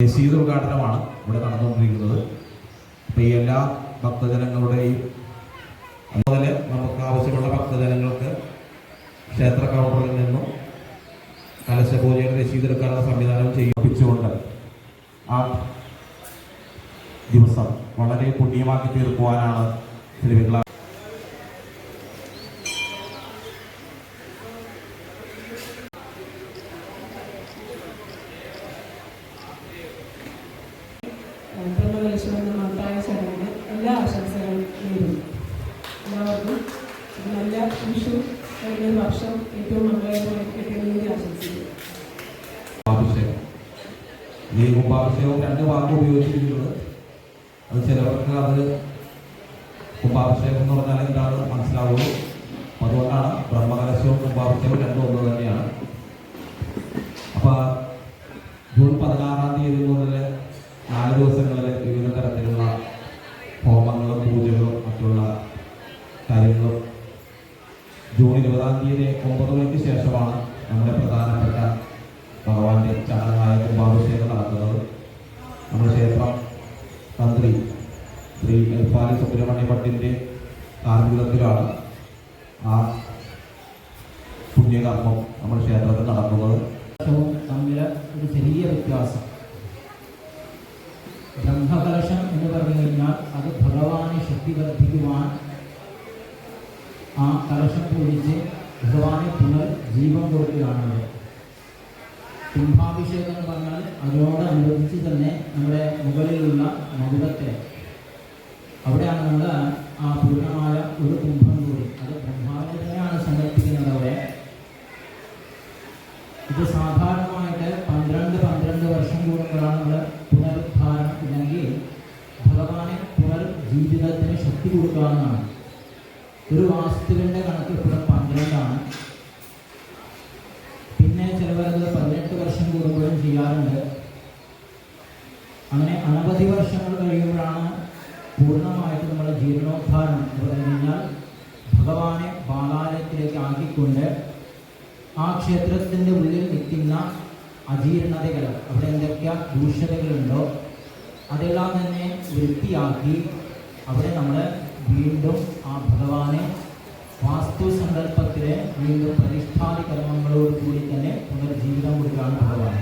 രസീത് ഉദ്ഘാടനമാണ് ഇവിടെ നടന്നുകൊണ്ടിരിക്കുന്നത്. അപ്പോൾ ഈ എല്ലാ ഭക്തജനങ്ങളുടെയും അതുപോലെ നമുക്ക് ആവശ്യമുള്ള ഭക്തജനങ്ങൾക്ക് ക്ഷേത്ര കൗണ്ടറിൽ നിന്നും കലശപൂജയുടെ രസീത് എടുക്കാനുള്ള സംവിധാനം ചെയ്യിപ്പിച്ചുകൊണ്ട് ആ ദിവസം വളരെ പുണ്യമാക്കി തീർക്കുവാനാണ് തിരുവില്ല ബ്രഹ്മകലശമെന്ന മഹത്തായ ചടങ്ങിന് എല്ലാ ആശംസകളും നേരുന്നു. എല്ലാവർക്കും നല്ല വിഷു കഴിഞ്ഞ വർഷം ഏറ്റവും മംഗളകരമായി വേണ്ടി ആശംസിക്കുന്നു. കുംഭാഭിഷേകം രണ്ട് വാക്ക് ഉപയോഗിച്ചിരിക്കുന്നത്. അത് ചിലവർക്ക് അത് കുംഭാഭിഷേകം എന്ന് പറഞ്ഞാൽ എന്താണ് മനസ്സിലാവുള്ളൂ. അതുകൊണ്ടാണ് ബ്രഹ്മകലശവും കുംഭാഭിഷേകവും രണ്ടും ഒന്ന് തന്നെയാണ്. അപ്പൊ ജൂൺ പതിനാറാം തീയതി മുതൽ നാല് ദിവസങ്ങളിൽ ഇരുപതാം തീയതി ഒമ്പത് മണിക്ക് ശേഷമാണ് നമ്മുടെ പ്രധാനപ്പെട്ട ഭഗവാന്റെ ചടങ്ങായ കുംഭാഭിഷേകം നടക്കുന്നത്. നമ്മുടെ ക്ഷേത്രം തന്ത്രി ശ്രീ എൽഫാലി സുബ്രഹ്മണ്യ ഭട്ടിന്റെ കാർമ്മികത്തിലാണ് ആ പുണ്യകർമ്മം നമ്മുടെ ക്ഷേത്രത്തിൽ നടക്കുന്നത്. തമ്മിൽ ഒരു ചെറിയ വ്യത്യാസം. ബ്രഹ്മകലശം എന്ന് പറഞ്ഞു കഴിഞ്ഞാൽ അത് ഭഗവാനെ ശക്തി വർദ്ധിക്കുവാൻ ആ കലശം പൂജിച്ച് ഭഗവാനെ പുനർ ജീവൻ കൊടുക്കുകയാണത് കുംഭാഭിഷേകം എന്ന് പറഞ്ഞാൽ അതിനോടനുബന്ധിച്ച് തന്നെ നമ്മുടെ മുകളിലുള്ള മകുടത്തെ. അവിടെയാണ് നമ്മൾ ആ പൂർണമായ ഒരു കുംഭം കൂടി. അത് ബ്രഹ്മാവിനെ തന്നെയാണ് സങ്കല്പിക്കുന്നത് അവിടെ. ഇത് സാധാരണമായിട്ട് പന്ത്രണ്ട് പന്ത്രണ്ട് വർഷം കൂടുമ്പോഴാണ് നമ്മൾ പുനരുദ്ധാരണം. ഇല്ലെങ്കിൽ ഭഗവാനെ പുനർ ജീവിതത്തിന് ശക്തി കൊടുക്കാവുന്നതാണ് ഒരു വാസ്തുവിന്റെ കണക്ക് ഇവിടെ പന്ത്രണ്ടാണ്. പിന്നെ ചിലവരത് പതിനെട്ട് വർഷം കൂടുമ്പോഴും ചെയ്യാറുണ്ട്. അങ്ങനെ അനവധി വർഷങ്ങൾ കഴിയുമ്പോഴാണ് പൂർണമായിട്ട് നമ്മൾ ജീർണോദ്ധാരണം എന്ന് പറഞ്ഞു കഴിഞ്ഞാൽ ഭഗവാനെ ബാലാലയത്തിലേക്ക് ആക്കിക്കൊണ്ട് ആ ക്ഷേത്രത്തിന്റെ ഉള്ളിൽ നിൽക്കുന്ന അജീർണതകൾ അവിടെ എന്തൊക്കെ ദൂഷ്യതകളുണ്ടോ അതെല്ലാം തന്നെ വൃത്തിയാക്കി അവിടെ നമ്മൾ വീണ്ടും ആ ഭഗവാനെ വാസ്തു സങ്കല്പത്തിലെ വീണ്ടും പ്രതിഷ്ഠാതി കർമ്മങ്ങളോട് കൂടി തന്നെ പുനർജീവിതം കൊടുക്കുകയാണ് ഭഗവാൻ.